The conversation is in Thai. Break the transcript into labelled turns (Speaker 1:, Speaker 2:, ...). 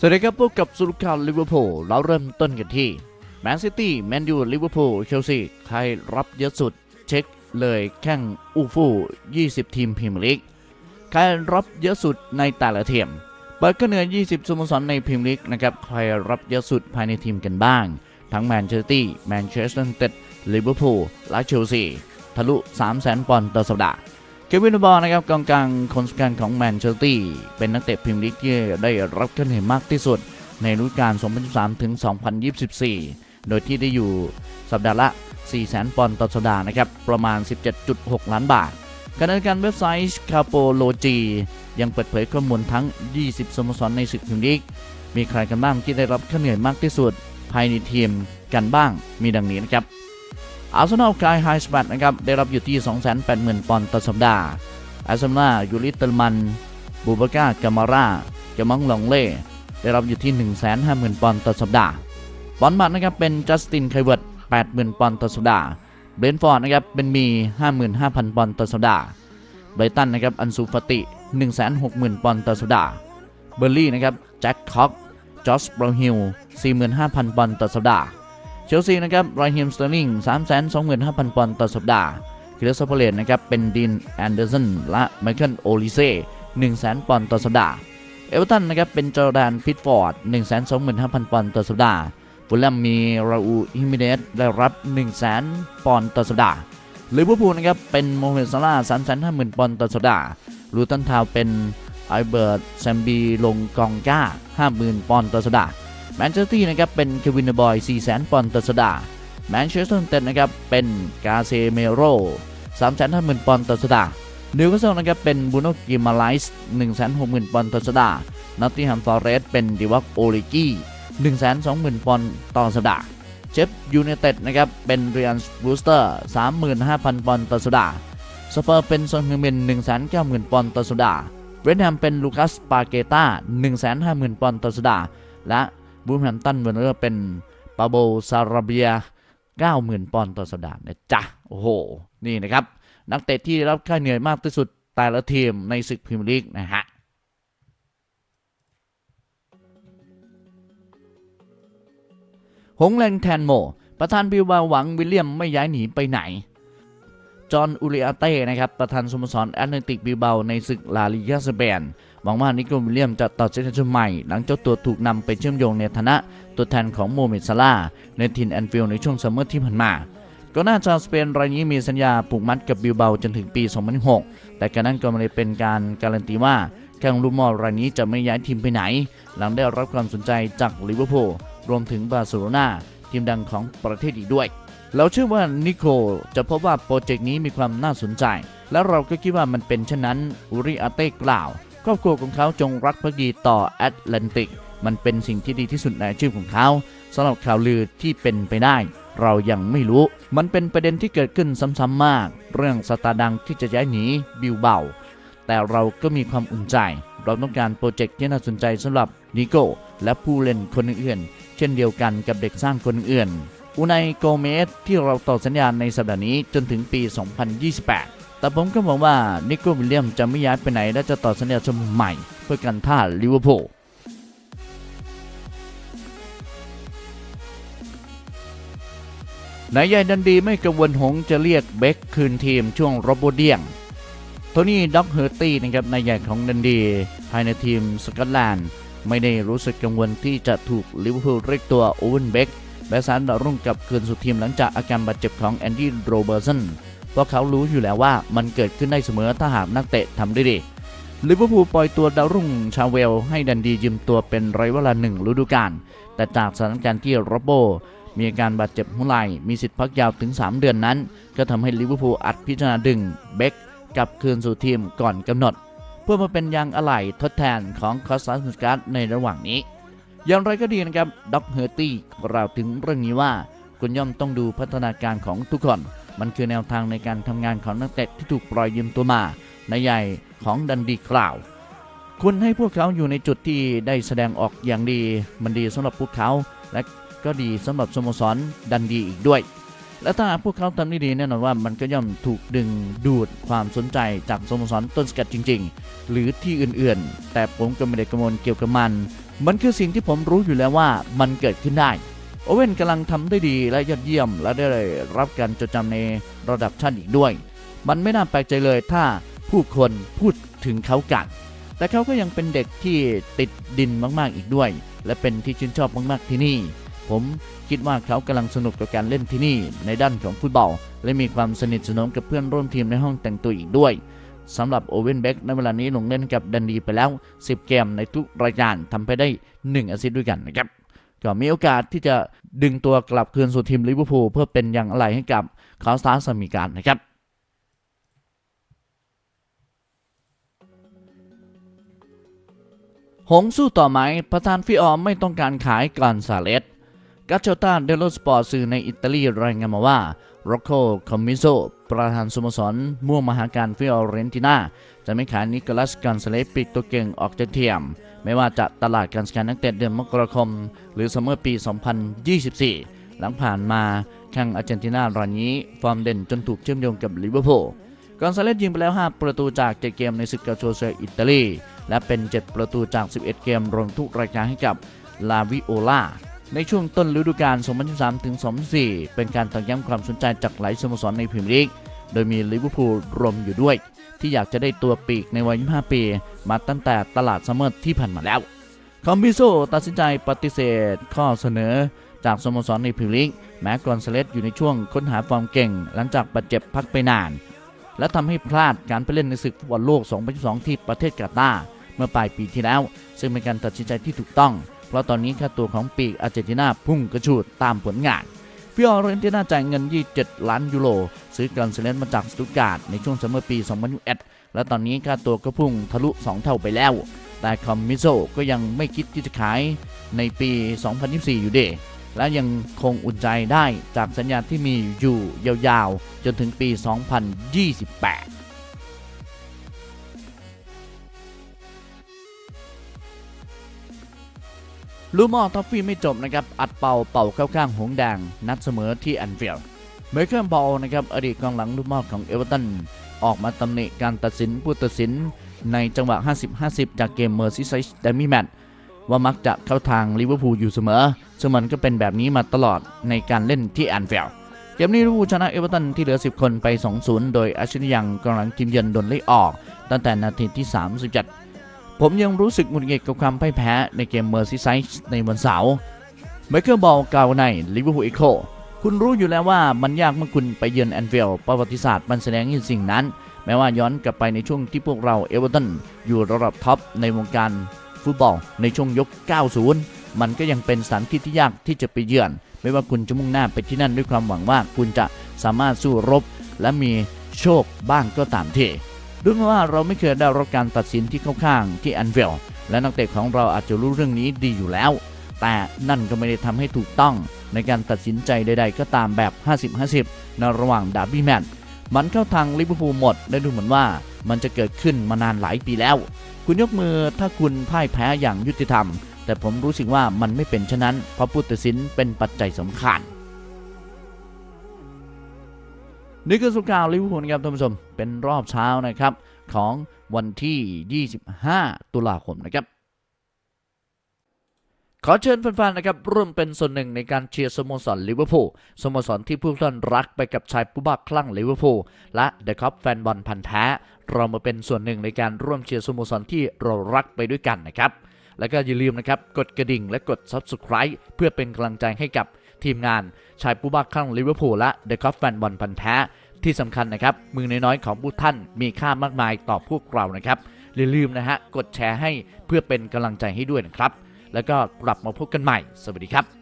Speaker 1: สวัสดีครับพบกับสุรุข่าวลิเวอร์พูลเราเริ่มต้นกันที่แมนซิตี้แมนยูลิเวอร์พูลเชลซีใครรับเยอะสุด เช็คเลยแข่งอูฟู่20 ทีมพรีเมียร์ลีกใครรับเยอะสุดในแต่ละทีมเปิดก็เหนือ 20สโมสรในพรีเมียร์ลีกนะครับใครรับเยอะสุดภายในทีมกันบ้าง ทั้งแมนเชสเตอร์ตี้แมนเชสเตอร์ยูไนเต็ดลิเวอร์พูลและเชลซีทะลุ 300,000ปอนด์ต่อสัปดาห์ เควินบอลนะครับกองกลางคนสำคัญของแมนเชสเตอร์เป็นนักเตะพรีเมียร์ลีกที่ได้รับการเห็นมากที่สุด ในฤดูกาล 2013 ถึง 2024 โดยที่ได้อยู่สัปดาห์ละ 400,000 ปอนด์ต่อสัปดาห์นะครับ ประมาณ 17.6 ล้านบาทขณะเดียวกันเว็บไซต์คาโปโลจียังเปิดเผยข้อมูลทั้ง 20 สโมสรในศึกพรีเมียร์ลีก มีใครกันบ้างที่ได้รับค่าเหนื่อยมากที่สุด ภายในทีมกันบ้างมีดังนี้นะครับ อาร์เซนอลกายไฮสแปดนะครับได้รับอยู่ที่ 280,000 ปอนด์ต่อสัปดาห์อาร์เซนอลยูริเตอร์มัน บูบากากามาร่ากามังลองเล่ ได้รับอยู่ที่ 150,000 ปอนด์ต่อสัปดาห์บอลมัดนะครับเป็นจัสตินไคเวิร์ด80,000 ปอนด์ต่อสัปดาห์เบรนฟอร์ดนะครับเป็นมี 55,000 ปอนด์ต่อสัปดาห์ไบรตันนะครับอันซูฟติ 160,000 ปอนด์ต่อสัปดาห์เบอร์ลี่นะครับแจ็คคอกจอสบราวฮิล45,000 ปอนด์ต่อสัปดาห์ เชลซีนะครับไรฮิมสเตอร์ลิง325,000ปอนด์ต่อสัปดาห์คิลเลสโพเลนนะครับเป็นดินแอนเดอร์สันและไมเคิลโอลิเซ่100,000ปอนด์ต่อสัปดาห์ เอเวอร์ตันนะครับเป็นจอร์แดนพิตฟอร์ด125,000ปอนด์ต่อสัปดาห์ฟูลแลมมีราอูฮิมิเนสได้รับ100,000ปอนด์ต่อสัปดาห์ลิเวอร์พูลนะครับเป็นโมเมดซาร่า350,000ปอนด์ต่อสัปดาห์ลูตันทาวเป็นไอเบิร์ตแซมบีลงกองก้า50,000ปอนด์ต่อสัปดาห์ แมนเชสเตอร์ตี้นะครับเป็นเควินบอย400,000ปอนด์ต่อสัปดาห์แมนเชสเตอร์ยูไนเต็ดนะครับเป็นกาเซเมโร่350,000ปอนด์ต่อสัปดาห์นิวคาสเซิลนะครับเป็นบูโนกิมาไลส์160,000ปอนด์ต่อสัปดาห์นอตติงแฮมฟอร์เรสเป็นดิวักโอลิกี้120,000ปอนด์ต่อสัปดาห์เชฟยูไนเต็ดนะครับเป็นเรียนบูสเตอร์35,000ปอนด์ต่อสัปดาห์สเปอร์เป็นซอนเฮเมน190,000ปอนด์ต่อสัปดาห์เรนแฮมเป็นลูคัสปาเกต้า150,000ปอนด์ต่อสัปดาห์และ บูมแฮมตันเวอร์เนอร์เป็นปาโบซาราเบีย 90,000 ปอนด์ต่อสัปดาห์นะจ๊ะ โอ้โห นี่นะครับ นักเตะที่ได้รับค่าเหนื่อยมากที่สุดแต่ละทีมในศึกพรีเมียร์ลีกนะฮะหงแลงแทนโม ประธานบิลบาหวังวิลเลียมไม่ย้ายหนีไปไหน จอห์นอูริอาเต้นะครับประธานสโมสรแอตเลติกบิลเบาในศึกลาลิกาสเปนหวังว่านิโคลวิลเลียมจะตัดสินใจใหม่ หลังเจ้าตัวถูกนำไปเชื่อมโยงในฐานะตัวแทนของโมเมดซาลาในทินแอนฟิลในช่วงซัมเมอร์ที่ผ่านมาก่อนหน้าชาวสเปนรายนี้มีสัญญาผูกมัดกับบิลเบาจนถึงปี 2006 แต่การนั้นก็ไม่ได้เป็นการการันตีว่าแข้งลูกมอรายนี้จะไม่ย้ายทีมไปไหน หลังได้รับความสนใจจากลิเวอร์พูลรวมถึงบาร์เซโลนาทีมดังของประเทศอีกด้วย เราเชื่อว่านิโคลจะพบว่าโปรเจกต์นี้มีความน่าสนใจ และเราก็คิดว่ามันเป็นเช่นนั้นอูริอาเต้กล่าวครอบครัวของเขาจงรักภักดีต่อแอตแลนติก มันเป็นสิ่งที่ดีที่สุดในอาชีพของเขาสำหรับข่าวลือที่เป็นไปได้ เรายังไม่รู้ มันเป็นประเด็นที่เกิดขึ้นซ้ำๆมาก เรื่องสตาร์ดังที่จะย้ายหนีบิวเบาแต่เราก็มีความอุ่นใจ เราต้องการโปรเจกต์ที่น่าสนใจสำหรับนิโก้และผู้เล่นคนอื่นๆเช่นเดียวกันกับเด็กสร้างคนอื่น อูไนโกเมสที่เราต่อสัญญาในสัปดาห์นี้จนถึงปี 2028 แต่ผมก็มองว่านิโก้วิลเลียมจะไม่ย้ายไปไหนและจะต่อสัญญาฉบับใหม่ เพื่อการท่าลิเวอร์พูลนายใหญ่ดันดีไม่กังวลหงจะเรียกเบ็กคืนทีมช่วงโรบโบเดียงโทนี่ด็อกเฮอร์ตี้นะครับนายใหญ่ของดันดี ภายในทีมสกอตแลนด์ ไม่ได้รู้สึกกังวลที่จะถูกลิเวอร์พูลเรียกตัวโอเวนเบ็ก แบสานดาวรุ่งกลับคืนสู่ทีมหลังจากอาการบาดเจ็บของแอนดี้โรเบอร์สันเพราะเขารู้อยู่แล้วว่ามันเกิดขึ้นได้เสมอถ้าหากนักเตะทำได้ดีลิเวอร์พูลปล่อยตัวดาวรุ่งชาเวล ให้ดันดียืมตัวเป็นระยะเวลาหนึ่งฤดูกาลแต่จากสถานการณ์ที่โรโบมีอาการบาดเจ็บหัวไหล่มีสิทธิ์พักยาวถึง 3 เดือนนั้น ก็ทำให้ลิเวอร์พูลอัดพิจารณาดึงเบ็กกลับคืนสู่ทีมก่อนกำหนด เพื่อมาเป็นยางอะไหล่ทดแทนของคอสตัสการ์ในระหว่างนี้ อย่างไรก็ดีนะครับด็อกเฮอร์ตี้กล่าวถึงเรื่องนี้ว่า คุณย่อมต้องดูพัฒนาการของทุกคน มันคือแนวทางในการทำงานของนักเตะที่ถูกปล่อยยืมตัวมาในใหญ่ของดันดีกล่าว คุณให้พวกเขาอยู่ในจุดที่ได้แสดงออกอย่างดี มันดีสำหรับพวกเขา และก็ดีสำหรับสโมสรดันดีอีกด้วย และถ้าพวกเขาทำได้ดีแน่นอนว่ามันก็ย่อมถูกดึงดูดความสนใจจากสโมสรต้นสกัดจริง ๆ หรือที่อื่นๆ แต่ผมก็ไม่ได้กังวลเกี่ยวกับมัน มันคือสิ่งที่ผมรู้อยู่แล้วว่ามันเกิดขึ้นได้ โอเว่นกำลังทำได้ดีและยอดเยี่ยม และได้รับการจดจำในระดับชาติอีกด้วย มันไม่น่าแปลกใจเลยถ้าผู้คนพูดถึงเขากันแต่เขาก็ยังเป็นเด็กที่ติดดินมากๆอีกด้วย และเป็นที่ชื่นชอบมากๆที่นี่ ผมคิดว่าเขากำลังสนุกกับการเล่นที่นี่ในด้านของฟุตบอลและมีความสนิทสนมกับเพื่อนร่วมทีมในห้องแต่งตัวอีกด้วย สำหรับโอเวนเบคในเวลานี้ลงเล่นกับดันดีไปแล้ว 10 เกมในทุกรายการทำไปได้1อาซิสต์ด้วยกันนะครับก็มีโอกาสที่จะดึงตัวกลับคืนสู่ทีมลิเวอร์พูลเพื่อเป็นอย่างไรให้กับคาสตาสมีการนะครับหงสู้ต่อไหมประธานฟิออมไม่ต้องการขายกอนซาเลสกาโชตาเดลโลสปอร์ตสื่อในอิตาลีรายงานมาว่า โรโคคอมมิโซประธานสโมสรม่วงมหาการฟิออเรนตินาจะไม่ขายนิโคลัสกอนซาเลสปีกตัวเก่งออกจากทีมไม่ว่าจะตลาดการขายนักเตะเดือนมกราคม หรือซัมเมอร์ปี 2024 หลังผ่านมาแข่งอาร์เจนตินารายนี้ ฟอร์มเด่นจนถูกเชื่อมโยงกับลิเวอร์พูลกอนซาเลสยิงไปแล้ว 5 ประตูจาก 7 เกมในศึกกาโชเซอิตาลี และเป็น 7 ประตูจาก 11 เกมรวมทุกรายการให้กับลาวิโอลา ในช่วงต้นฤดูกาล 2023ถึง 2024เป็นการตอกย้ำความสนใจจากหลายสโมสรในพรีเมียร์ลีก โดยมีลิเวอร์พูลรวมอยู่ด้วย ที่อยากจะได้ตัวปีกในวัย 25 ปี มาตั้งแต่ตลาดซัมเมอร์ที่ผ่านมาแล้ว คอมบิโซตัดสินใจปฏิเสธข้อเสนอจากสโมสรในพรีเมียร์ลีก แม้กรอนซาเลสอยู่ในช่วงค้นหาฟอร์มเก่ง หลังจากบาดเจ็บพักไปนาน และทำให้พลาดการไปเล่นในศึกฟุตบอลโลก 2022 ที่ประเทศกาตาร์เมื่อปลายปีที่แล้ว ซึ่งเป็นการตัดสินใจที่ถูกต้อง เพราะตอนนี้ค่าตัวของปีกอาร์เจนตินาพุ่งกระฉูดตามผลงานฟิออเรนตินาจ่ายเงิน 27 ล้านยูโรซื้อกอนเซเลนมาจากสตุตการ์ดในช่วงซัมเมอร์ปี 2021 และตอนนี้ค่าตัวก็พุ่งทะลุ 2 เท่าไปแล้ว แต่คอมมิโซก็ยังไม่คิดที่จะขายในปี 2024 อยู่เดะและยังคงอุ่นใจได้จากสัญญาที่มีอยู่ยาวๆ จนถึงปี 2028 ลูมอท็อฟฟี่ไม่จบนะครับ อัดเป่าเป่าเข้าข้างหงแดง นัดเสมอที่แอนฟิลด์เมเคิลบอลนะครับ อดีตกองหลังลูมอของเอเวอร์ตัน ออกมาตำหนิการตัดสินผู้ตัดสินในจังหวะ 50-50 จากเกมเมอร์ซิไซส์เดมี่แมตว่ามักจะเข้าทางลิเวอร์พูลอยู่เสมอซึ่งมันก็เป็นแบบนี้มาตลอดในการเล่นที่แอนฟิลด์เกมนี้ลิเวอร์พูลชนะเอเวอร์ตันที่เหลือ 10 คนไป 2-0 โดยอาชินยังกองหลังทีมเยือนโดนไล่ออก ตั้งแต่นาทีที่ 37 ผมยังรู้สึกหงุดหงิดกับความพ่ายแพ้ในเกมเมอร์ซิไซส์ในวันเสาร์ไมเคิลบอลกล่าวในลิเวอร์พูลอีโคคุณรู้อยู่แล้วว่ามันยากเมื่อคุณไปเยือนแอนฟิลด์ประวัติศาสตร์มันแสดงให้สิ่งนั้น แม้ว่าย้อนกลับไปในช่วงที่พวกเราเอเวอร์ตันอยู่ระดับท็อปในวงการฟุตบอลในช่วงยก 90 มันก็ยังเป็นสถานที่ที่ยากที่จะไปเยือน ไม่ว่าคุณจะมุ่งหน้าไปที่นั่นด้วยความหวังว่าคุณจะสามารถสู้รบ และมีโชคบ้างก็ตามที ดูเหมือนว่าเราไม่เคยได้รับการตัดสินที่เข้าข้างที่แอนฟิลด์และนักเตะของเราอาจจะรู้เรื่องนี้ดีอยู่แล้ว แต่นั่นก็ไม่ได้ทำให้ถูกต้องในการตัดสินใจใด ๆ ก็ตามแบบ 50-50 ในระหว่างดาร์บี้แมตช์มันเข้าทางลิเวอร์พูลหมดและดูเหมือนว่ามันจะเกิดขึ้นมานานหลายปีแล้ว คุณยกมือถ้าคุณพ่ายแพ้อย่างยุติธรรม แต่ผมรู้สึกว่ามันไม่เป็นเช่นนั้น เพราะผู้ตัดสินเป็นปัจจัยสำคัญ นี่คือสุข่าวลิเวอร์พูลนะครับท่านผู้ชม เป็นรอบเช้านะครับ ของวันที่ 25 ตุลาคมนะครับ ขอเชิญแฟนๆนะครับร่วมเป็นส่วนหนึ่งในการเชียร์สโมสรลิเวอร์พูลสโมสรที่ผู้ท่านรักไปกับชายผู้บ้าคลั่งลิเวอร์พูลและเดอะคัพแฟนบอลพันธ์แท้ เรามาเป็นส่วนหนึ่งในการร่วมเชียร์สโมสรที่เรารักไปด้วยกันนะครับ แล้วก็อย่าลืมนะครับกดกระดิ่งและกด Subscribe เพื่อเป็นกำลังใจให้กับ ทีมงานชายผู้บ้าคลั่งลิเวอร์พูลและเดอะคอฟแฟนบอลพันแท้ที่สำคัญนะครับ มือน้อยๆของผู้ท่านมีค่ามากมายต่อพวกเรานะครับอย่าลืมนะฮะกดแชร์ให้เพื่อเป็นกำลังใจให้ด้วยนะครับ แล้วก็กลับมาพบกันใหม่ สวัสดีครับ